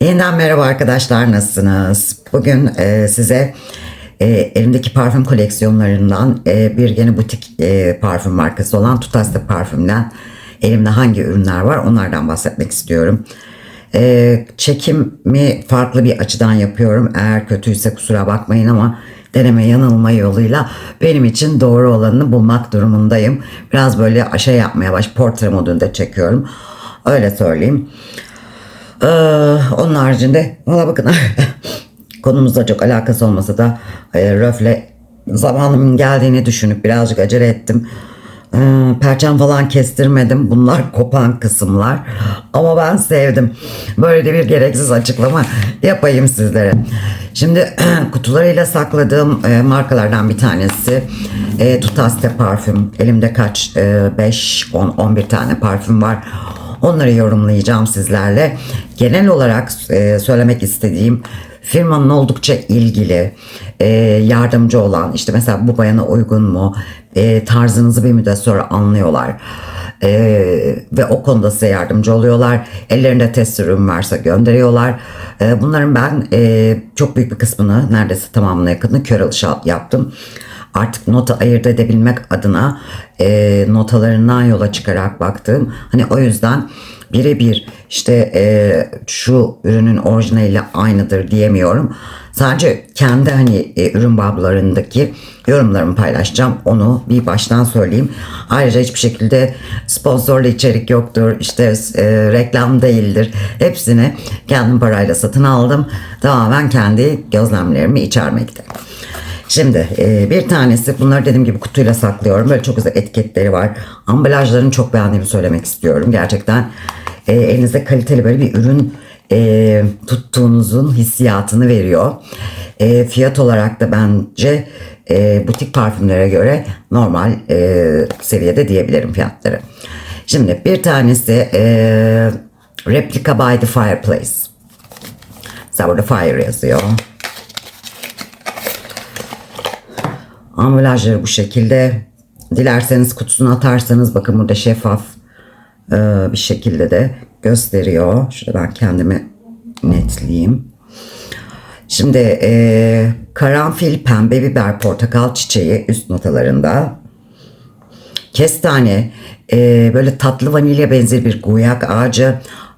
Yeniden merhaba arkadaşlar nasılsınız? Bugün e, size e, elimdeki parfüm koleksiyonlarından e, bir yeni butik e, parfüm markası olan Tutaste Parfüm'den elimde hangi ürünler var onlardan bahsetmek istiyorum. E, çekimi farklı bir açıdan yapıyorum. Eğer kötüyse kusura bakmayın ama deneme yanılma yoluyla benim için doğru olanını bulmak durumundayım. Biraz böyle aşağı yapmaya baş portre modunda çekiyorum. Öyle söyleyeyim. Ee, onun haricinde valla bakın konumuzla çok alakası olmasa da e, röfle zamanımın geldiğini düşünüp birazcık acele ettim. Ee, perçem falan kestirmedim. Bunlar kopan kısımlar. Ama ben sevdim. Böyle de bir gereksiz açıklama yapayım sizlere. Şimdi kutularıyla sakladığım e, markalardan bir tanesi e, Tutaste parfüm. Elimde kaç? 5, 10, 11 tane parfüm var. Onları yorumlayacağım sizlerle. Genel olarak e, söylemek istediğim firmanın oldukça ilgili, e, yardımcı olan, işte mesela bu bayana uygun mu, e, tarzınızı bir müddet sonra anlıyorlar. E, ve o konuda size yardımcı oluyorlar. Ellerinde test ürün varsa gönderiyorlar. E, bunların ben e, çok büyük bir kısmını, neredeyse tamamına yakını kör alış yaptım artık nota ayırt edebilmek adına e, notalarından yola çıkarak baktım. Hani o yüzden birebir işte e, şu ürünün orijinaliyle aynıdır diyemiyorum. Sadece kendi hani e, ürün bablarındaki yorumlarımı paylaşacağım. Onu bir baştan söyleyeyim. Ayrıca hiçbir şekilde sponsorlu içerik yoktur. İşte e, reklam değildir. Hepsini kendim parayla satın aldım. Tamamen kendi gözlemlerimi içermekte. Şimdi e, bir tanesi bunları dediğim gibi kutuyla saklıyorum. Böyle çok güzel etiketleri var. Ambalajlarını çok beğendiğimi söylemek istiyorum. Gerçekten e, elinizde kaliteli böyle bir ürün e, tuttuğunuzun hissiyatını veriyor. E, fiyat olarak da bence e, butik parfümlere göre normal e, seviyede diyebilirim fiyatları. Şimdi bir tanesi e, Replica by the Fireplace. Mesela burada fire yazıyor. Ambalajları bu şekilde. Dilerseniz kutusuna atarsanız bakın burada şeffaf e, bir şekilde de gösteriyor. Şurada ben kendimi netleyeyim. Şimdi e, karanfil, pembe biber, portakal çiçeği üst notalarında. Kestane, e, böyle tatlı vanilya benzeri bir guyak ağacı,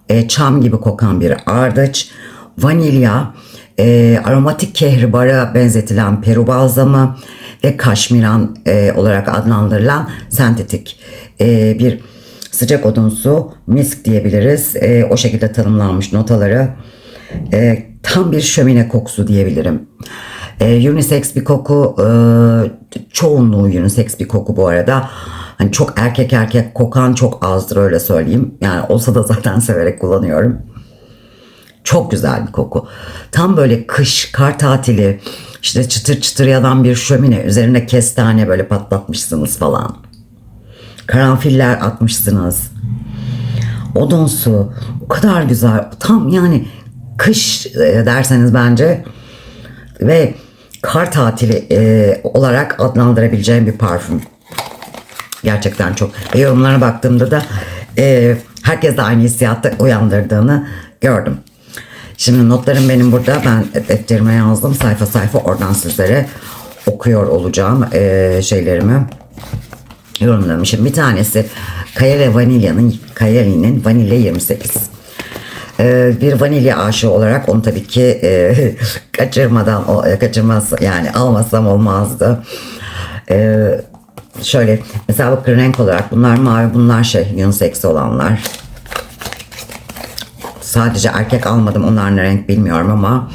e, çam gibi kokan bir ardıç, vanilya, e, aromatik kehribara benzetilen peru balzamı ve kaşmiran e, olarak adlandırılan sentetik e, bir sıcak odunsu misk diyebiliriz. E, o şekilde tanımlanmış notaları. E, tam bir şömine kokusu diyebilirim. E, unisex bir koku, e, çoğunluğu unisex bir koku bu arada. Hani çok erkek erkek kokan çok azdır öyle söyleyeyim. Yani olsa da zaten severek kullanıyorum. Çok güzel bir koku. Tam böyle kış, kar tatili, işte çıtır çıtır yanan bir şömine, üzerine kestane böyle patlatmışsınız falan. Karanfiller atmışsınız. Odunsu, o kadar güzel. Tam yani kış e, derseniz bence ve kar tatili e, olarak adlandırabileceğim bir parfüm. Gerçekten çok. Yorumlara baktığımda da e, herkes de aynı hissiyatta uyandırdığını gördüm. Şimdi notlarım benim burada. Ben defterime yazdım. Sayfa sayfa oradan sizlere okuyor olacağım e, şeylerimi. Yorumlarımı. Şimdi bir tanesi Kayale Vanilya'nın Kayale'nin Vanilya 28. Ee, bir vanilya aşığı olarak onu tabii ki e, kaçırmadan o, e, kaçırmaz yani almasam olmazdı. Ee, şöyle mesela bakın renk olarak bunlar mavi bunlar şey unisex olanlar sadece erkek almadım onların ne renk bilmiyorum ama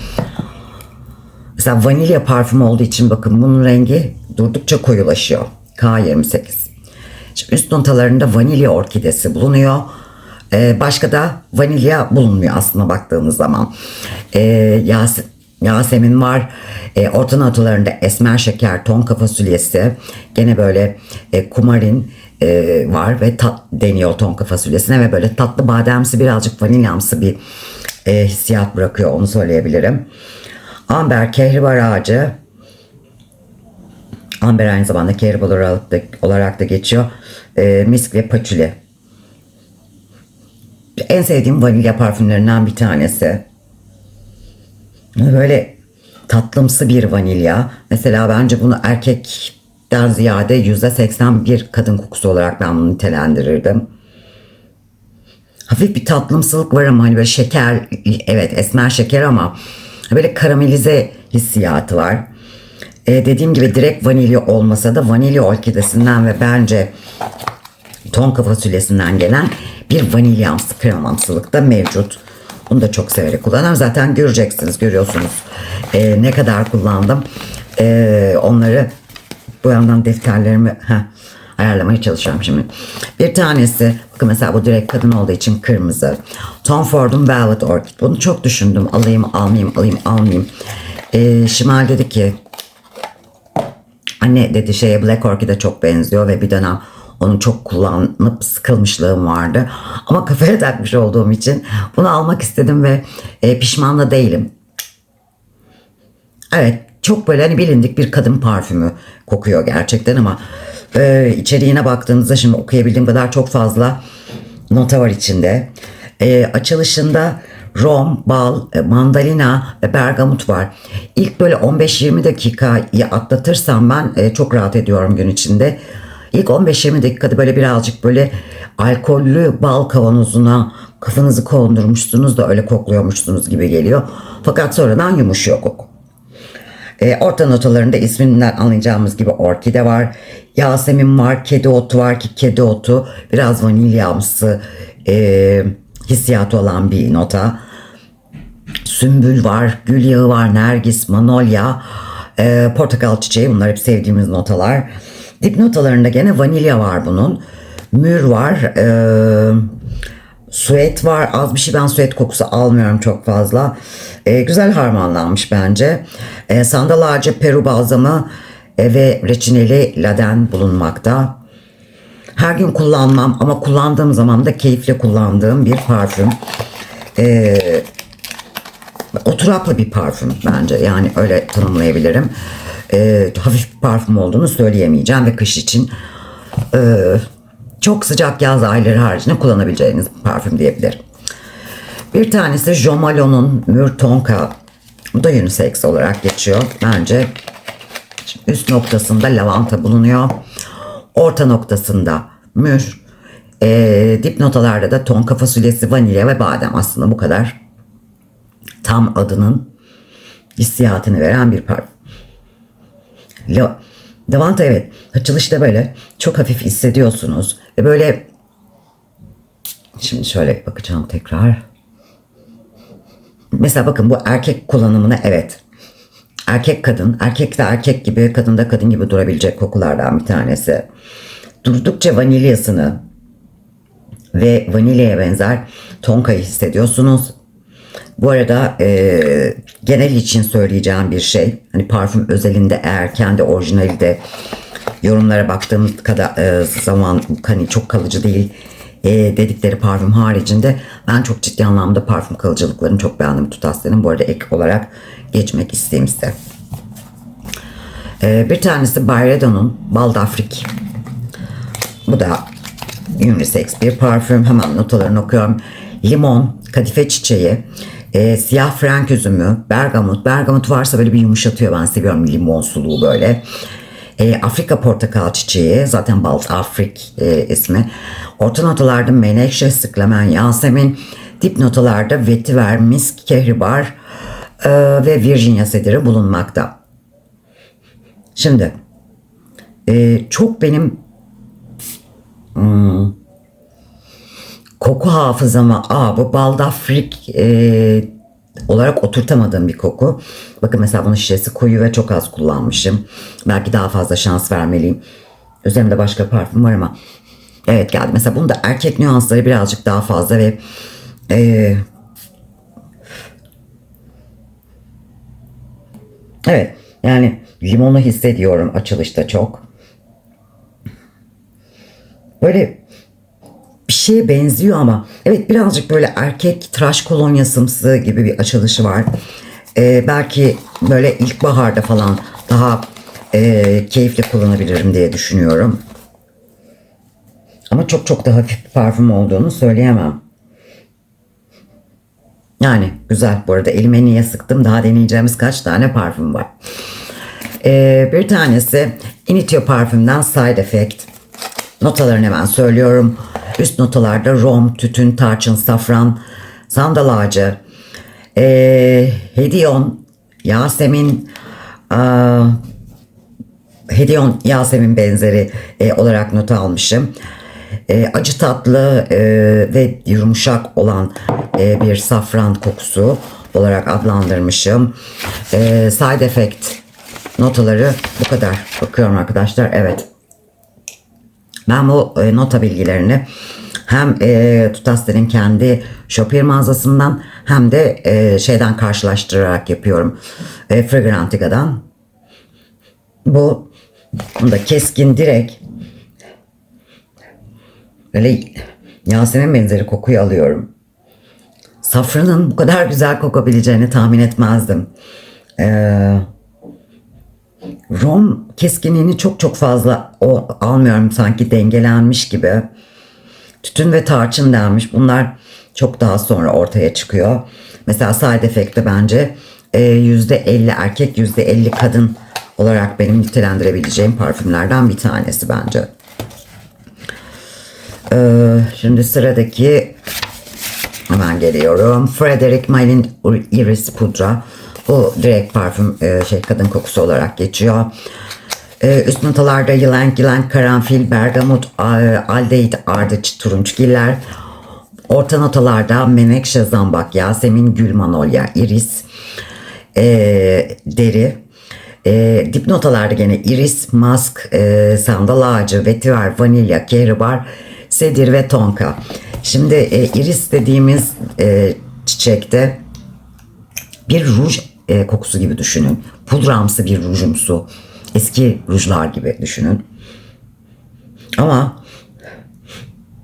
mesela vanilya parfüm olduğu için bakın bunun rengi durdukça koyulaşıyor. K28. Şimdi üst notalarında vanilya orkidesi bulunuyor. Ee, başka da vanilya bulunmuyor aslında baktığımız zaman. Ee, Yas Yasemin var. E, orta notalarında esmer şeker, tonka fasulyesi. Gene böyle e, kumarin e, var ve tat deniyor tonka fasulyesine ve böyle tatlı bademsi birazcık vanilyamsı bir e, hissiyat bırakıyor onu söyleyebilirim. Amber kehribar ağacı. Amber aynı zamanda kehribar olarak da, olarak da geçiyor. E, misk ve paçuli. En sevdiğim vanilya parfümlerinden bir tanesi. Böyle tatlımsı bir vanilya. Mesela bence bunu erkekten ziyade yüzde seksen bir kadın kokusu olarak ben bunu nitelendirirdim. Hafif bir tatlımsılık var ama hani böyle şeker, evet esmer şeker ama böyle karamelize hissiyatı var. Ee, dediğim gibi direkt vanilya olmasa da vanilya orkidesinden ve bence tonka fasulyesinden gelen bir vanilyamsı kremamsılık da mevcut. Bunu da çok severek kullanıyorum. Zaten göreceksiniz, görüyorsunuz ee, ne kadar kullandım. Ee, onları bu yandan defterlerimi heh, ayarlamaya çalışıyorum şimdi. Bir tanesi, bakın mesela bu direkt kadın olduğu için kırmızı. Tom Ford'un Velvet Orchid. Bunu çok düşündüm. Alayım, almayayım, alayım, almayayım. Ee, Şimal dedi ki Anne dedi şeye Black Orchid'e çok benziyor ve bir dönem onu çok kullanıp sıkılmışlığım vardı. Ama kafaya takmış olduğum için bunu almak istedim ve e, pişman da değilim. Evet çok böyle hani bilindik bir kadın parfümü kokuyor gerçekten ama e, içeriğine baktığınızda şimdi okuyabildiğim kadar çok fazla nota var içinde. E, açılışında rom, bal, e, mandalina ve bergamot var. İlk böyle 15-20 dakikayı atlatırsam ben e, çok rahat ediyorum gün içinde. İlk 15-20 dakikada böyle birazcık böyle alkollü bal kavanozuna kafanızı kondurmuşsunuz da öyle kokluyormuşsunuz gibi geliyor. Fakat sonradan yumuşuyor koku. E, orta notalarında isminden anlayacağımız gibi orkide var. Yasemin var, kedi otu var ki kedi otu biraz vanilyamsı e, hissiyatı olan bir nota. Sümbül var, gül yağı var, nergis, manolya, e, portakal çiçeği bunlar hep sevdiğimiz notalar. Dip notalarında gene vanilya var bunun. Mür var, e, Suet var. Az bir şey ben suet kokusu almıyorum çok fazla. Ee, güzel harmanlanmış bence. Ee, sandal ağacı, peru balzamı e, ve reçineli laden bulunmakta. Her gün kullanmam ama kullandığım zaman da keyifle kullandığım bir parfüm. Ee, oturaklı bir parfüm bence. Yani öyle tanımlayabilirim. Ee, hafif bir parfüm olduğunu söyleyemeyeceğim ve kış için e, çok sıcak yaz ayları haricinde kullanabileceğiniz parfüm diyebilirim. Bir tanesi Jo Malon'un Mür Tonka. Bu da unisex olarak geçiyor. Bence üst noktasında lavanta bulunuyor. Orta noktasında mür. E, dip notalarda da tonka fasulyesi, vanilya ve badem aslında bu kadar. Tam adının hissiyatını veren bir parfüm. La, lavanta evet açılışta böyle çok hafif hissediyorsunuz. Ve böyle şimdi şöyle bakacağım tekrar. Mesela bakın bu erkek kullanımına evet. Erkek kadın, erkek de erkek gibi, kadın da kadın gibi durabilecek kokulardan bir tanesi. Durdukça vanilyasını ve vanilyaya benzer tonkayı hissediyorsunuz. Bu arada e, genel için söyleyeceğim bir şey. Hani parfüm özelinde eğer kendi orijinali de yorumlara baktığımız kadar e, zaman hani çok kalıcı değil e, dedikleri parfüm haricinde ben çok ciddi anlamda parfüm kalıcılıklarını çok beğendim Tutas'ların. Bu arada ek olarak geçmek isteyeyim size. E, bir tanesi Byredon'un Baldafrik. Bu da unisex bir parfüm. Hemen notalarını okuyorum. Limon, kadife çiçeği, e, siyah frank üzümü, bergamot. Bergamot varsa böyle bir yumuşatıyor. Ben seviyorum limon suluğu böyle. E, Afrika portakal çiçeği zaten Balt Afrik e, ismi. Orta notalarda menekşe, sıklamen, yasemin. Dip notalarda vetiver, misk, kehribar e, ve Virginia sediri bulunmakta. Şimdi e, çok benim hmm, koku hafızama aa bu baldafrik e, olarak oturtamadığım bir koku. Bakın mesela bunun şişesi koyu ve çok az kullanmışım. Belki daha fazla şans vermeliyim. Üzerimde başka parfüm var ama evet geldi. Mesela bunda erkek nüansları birazcık daha fazla ve e, evet yani limonu hissediyorum açılışta çok. Böyle bir şeye benziyor ama evet birazcık böyle erkek tıraş kolonyasımsı gibi bir açılışı var. Ee, belki böyle ilkbaharda falan daha e, keyifli kullanabilirim diye düşünüyorum. Ama çok çok da hafif bir parfüm olduğunu söyleyemem. Yani güzel. Bu arada elime niye sıktım? Daha deneyeceğimiz kaç tane parfüm var. Ee, bir tanesi Initio parfümden Side Effect. Notalarını hemen söylüyorum. Üst notalarda rom, tütün, tarçın, safran, sandal ağacı, ee, hediyon, yasemin, aa, hediyon, yasemin benzeri e, olarak not almışım. E, acı tatlı e, ve yumuşak olan e, bir safran kokusu olarak adlandırmışım. E, side effect notaları bu kadar. Bakıyorum arkadaşlar. Evet. Ben bu e, nota bilgilerini hem e, Tutaster'in kendi Shopper mağazasından hem de e, şeyden karşılaştırarak yapıyorum. E, Fragrantica'dan. Bu da keskin direkt böyle Yasemin benzeri kokuyu alıyorum. Safranın bu kadar güzel kokabileceğini tahmin etmezdim. Ee, rom keskinliğini çok çok fazla o almıyorum sanki dengelenmiş gibi. Tütün ve tarçın denmiş. Bunlar çok daha sonra ortaya çıkıyor. Mesela side effect'te bence e, %50 erkek %50 kadın olarak benim nitelendirebileceğim parfümlerden bir tanesi bence. Ee, şimdi sıradaki hemen geliyorum. Frederic Maille'in Iris Pudra. Bu direkt parfüm e, şey kadın kokusu olarak geçiyor. Ee, üst notalarda yılan yılan karanfil, bergamot, aldehit, ardıç, turunçgiller. Orta notalarda menekşe, zambak, yasemin, gül, manolya, iris, e, deri. E, dip notalarda gene iris, mask, e, sandal ağacı, vetiver, vanilya, kehribar, sedir ve tonka. Şimdi e, iris dediğimiz e, çiçekte bir ruj e, kokusu gibi düşünün. Pudramsı bir rujumsu. Eski rujlar gibi düşünün. Ama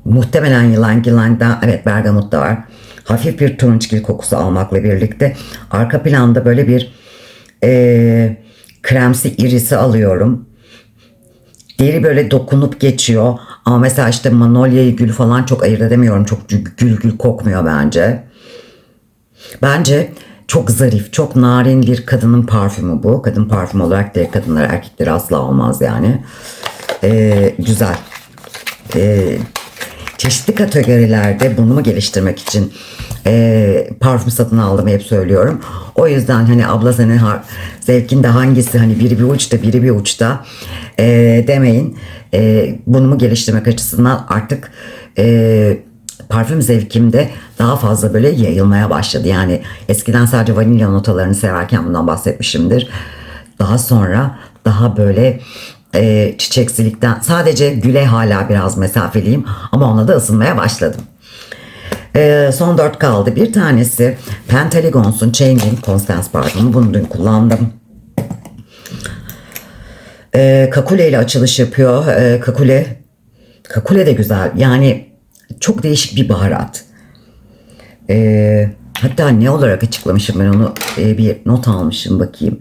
muhtemelen yılan yılanda evet bergamot da var. Hafif bir turunçgil kokusu almakla birlikte arka planda böyle bir e, kremsi irisi alıyorum. Deri böyle dokunup geçiyor. Ama mesela işte manolyayı gül falan çok ayırt edemiyorum. Çok gül gül kokmuyor bence. Bence çok zarif, çok narin bir kadının parfümü bu. Kadın parfüm olarak diğer kadınlar erkekleri asla olmaz yani. Ee, güzel. Ee, çeşitli kategorilerde burnumu geliştirmek için e, parfüm satın aldım hep söylüyorum. O yüzden hani abla senin zevkinde hangisi hani biri bir uçta biri bir uçta e, demeyin. E, burnumu geliştirmek açısından artık e, parfüm zevkimde daha fazla böyle yayılmaya başladı. Yani eskiden sadece vanilya notalarını severken bundan bahsetmişimdir. Daha sonra daha böyle e, çiçeksilikten sadece güle hala biraz mesafeliyim ama ona da ısınmaya başladım. E, son dört kaldı. Bir tanesi Pentalegons'un Changing Constance parfümü. Bunu dün kullandım. E, Kakule ile açılış yapıyor. E, Kakule Kakule de güzel. Yani çok değişik bir baharat. E, hatta ne olarak açıklamışım ben onu e, bir not almışım bakayım.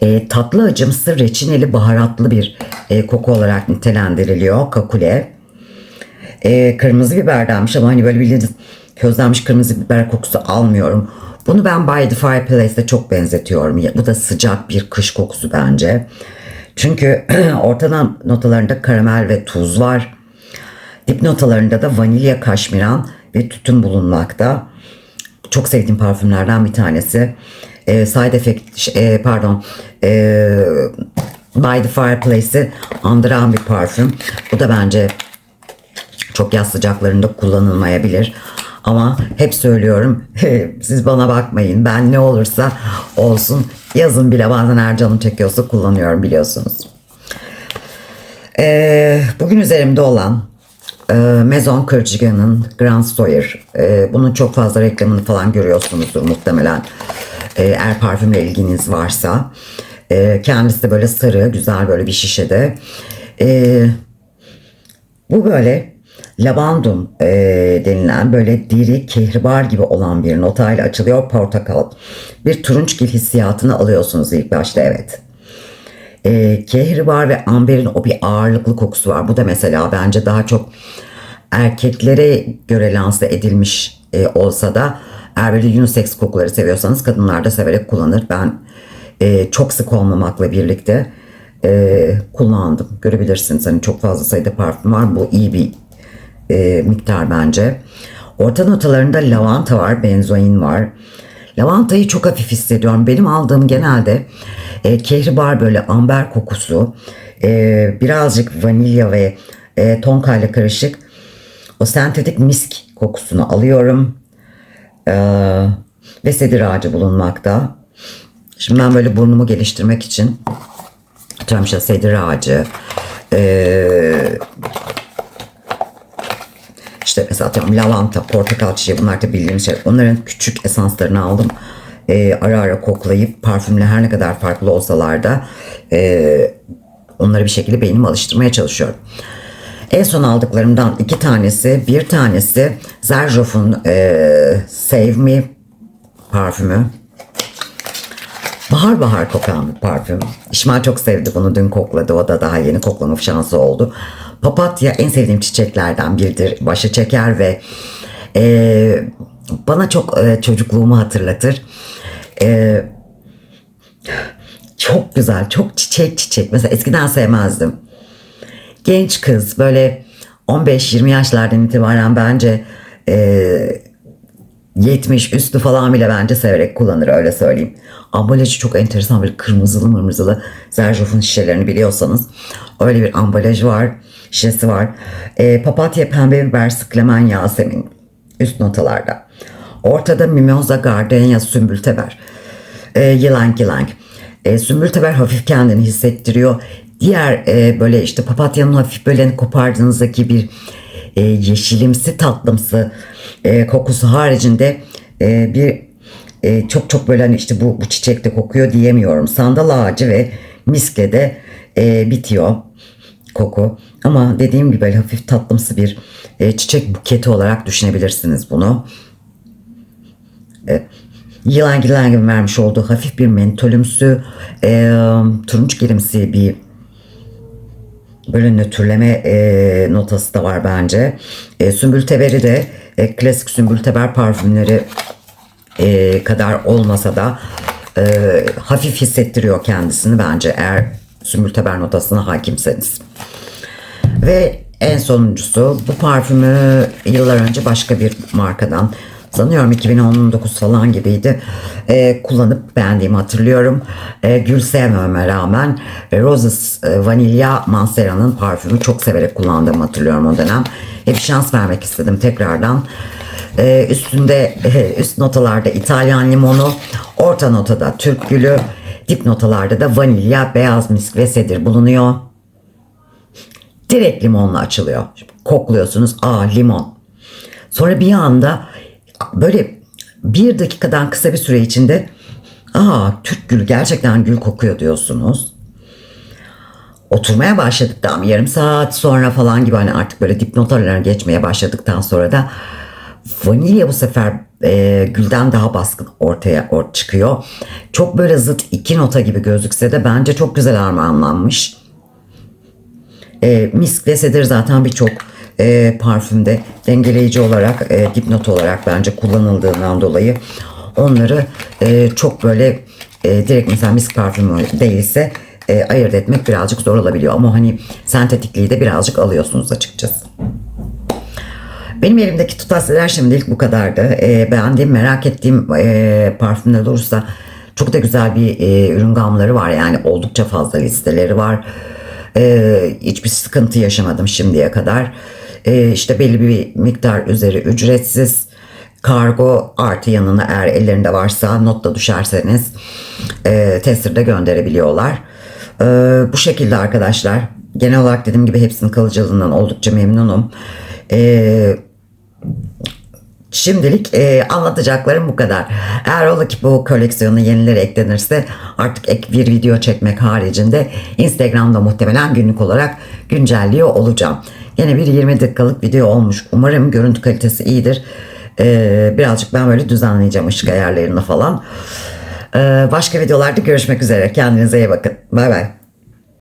E, tatlı acımsı reçineli baharatlı bir e, koku olarak nitelendiriliyor Kakule. E, kırmızı biberdenmiş ama hani böyle bildiğiniz közlenmiş kırmızı biber kokusu almıyorum. Bunu ben By the Fireplace'e çok benzetiyorum. Bu da sıcak bir kış kokusu bence. Çünkü ortadan notalarında karamel ve tuz var. Dip notalarında da vanilya, kaşmiran ve tütün bulunmakta. Çok sevdiğim parfümlerden bir tanesi. E, side effect, e, pardon, e, By the Fireplace'i andıran bir parfüm. Bu da bence çok yaz sıcaklarında kullanılmayabilir. Ama hep söylüyorum siz bana bakmayın ben ne olursa olsun yazın bile bazen her canım çekiyorsa kullanıyorum biliyorsunuz. Ee, bugün üzerimde olan Maison Kırçıgan'ın Grand Soyer. E, bunun çok fazla reklamını falan görüyorsunuzdur muhtemelen. E, eğer parfümle ilginiz varsa. Kendisi de böyle sarı güzel böyle bir şişede. Bu böyle lavandum e, denilen böyle diri kehribar gibi olan bir notayla açılıyor portakal. Bir turunçgil hissiyatını alıyorsunuz ilk başta evet. E, kehribar ve amberin o bir ağırlıklı kokusu var. Bu da mesela bence daha çok erkeklere göre lanse edilmiş e, olsa da Eğer böyle unisex kokuları seviyorsanız kadınlar da severek kullanır. Ben e, çok sık olmamakla birlikte e, kullandım. Görebilirsiniz hani çok fazla sayıda parfüm var. Bu iyi bir e, miktar bence. Orta notalarında lavanta var, benzoin var. Lavantayı çok hafif hissediyorum. Benim aldığım genelde e, kehribar böyle amber kokusu, e, birazcık vanilya ve e, tonka ile karışık o sentetik misk kokusunu alıyorum. E, ve sedir ağacı bulunmakta. Şimdi ben böyle burnumu geliştirmek için atıyorum işte sedir ağacı, e, işte mesela atıyorum lavanta, portakal çiçeği bunlar da bildiğimiz şey. Onların küçük esanslarını aldım. Ee, ara ara koklayıp parfümle her ne kadar farklı olsalar da e, onları bir şekilde beynime alıştırmaya çalışıyorum. En son aldıklarımdan iki tanesi, bir tanesi Zerjoff'un e, Save Me parfümü. Bahar bahar kokan bir parfüm. İsmail çok sevdi bunu dün kokladı. O da daha yeni koklama şansı oldu. Papatya en sevdiğim çiçeklerden biridir. Başı çeker ve e, bana çok e, çocukluğumu hatırlatır. E, çok güzel, çok çiçek çiçek. Mesela eskiden sevmezdim. Genç kız böyle 15-20 yaşlardan itibaren bence e, 70 üstü falan bile bence severek kullanır öyle söyleyeyim. Ambalajı çok enteresan böyle kırmızılı mırmızılı Zerjoff'un şişelerini biliyorsanız öyle bir ambalaj var şişesi var. E, papatya, pembe biber, sıklemen, yasemin üst notalarda. Ortada mimoza, gardenia, sümbülteber. E, yılank yılank. E, sümbülteber hafif kendini hissettiriyor. Diğer e, böyle işte papatyanın hafif böyle kopardığınızdaki bir e, yeşilimsi tatlımsı e, kokusu haricinde e, bir e, çok çok böyle hani işte bu, bu çiçekte kokuyor diyemiyorum. Sandal ağacı ve miskle de e, bitiyor koku. Ama dediğim gibi böyle hafif tatlımsı bir e, çiçek buketi olarak düşünebilirsiniz bunu. E, yılan yılan gibi vermiş olduğu hafif bir mentolümsü e, turunç girimsi bir böyle nötrleme e, notası da var bence. E, sümbül teberi de e, klasik sümbül teber parfümleri e, kadar olmasa da e, hafif hissettiriyor kendisini bence eğer sümbül teber notasına hakimseniz. Ve en sonuncusu bu parfümü yıllar önce başka bir markadan sanıyorum 2019 falan gibiydi e, kullanıp beğendiğimi hatırlıyorum. E, gül sevmeme rağmen e, Roses e, Vanilya Mansera'nın parfümü çok severek kullandığımı hatırlıyorum o dönem. Bir şans vermek istedim tekrardan. E, üstünde e, üst notalarda İtalyan limonu, orta notada Türk gülü, dip notalarda da vanilya, beyaz misk ve sedir bulunuyor direkt limonla açılıyor. Kokluyorsunuz. Aa limon. Sonra bir anda böyle bir dakikadan kısa bir süre içinde aa Türk gül gerçekten gül kokuyor diyorsunuz. Oturmaya başladıktan yarım saat sonra falan gibi hani artık böyle dipnotalarına geçmeye başladıktan sonra da vanilya bu sefer e, gülden daha baskın ortaya or çıkıyor. Çok böyle zıt iki nota gibi gözükse de bence çok güzel harmanlanmış. E, misk ve sedir zaten birçok e, parfümde dengeleyici olarak, e, dipnot olarak bence kullanıldığından dolayı onları e, çok böyle e, direkt mesela misk parfümü değilse e, ayırt etmek birazcık zor olabiliyor. Ama hani sentetikliği de birazcık alıyorsunuz açıkçası. Benim elimdeki tutasyeler şimdilik bu kadardı. E, beğendiğim, merak ettiğim e, parfümler olursa çok da güzel bir e, ürün gamları var. Yani oldukça fazla listeleri var. Ee, hiçbir sıkıntı yaşamadım şimdiye kadar. Ee, işte belli bir miktar üzeri ücretsiz kargo artı yanına eğer ellerinde varsa notla düşerseniz e, tester'da gönderebiliyorlar. E, bu şekilde arkadaşlar. Genel olarak dediğim gibi hepsinin kalıcılığından oldukça memnunum. E, Şimdilik e, anlatacaklarım bu kadar. Eğer ola ki bu koleksiyona yenileri eklenirse artık ek bir video çekmek haricinde Instagram'da muhtemelen günlük olarak güncelliyor olacağım. Yine bir 20 dakikalık video olmuş. Umarım görüntü kalitesi iyidir. E, birazcık ben böyle düzenleyeceğim ışık ayarlarını falan. E, başka videolarda görüşmek üzere. Kendinize iyi bakın. Bay bay.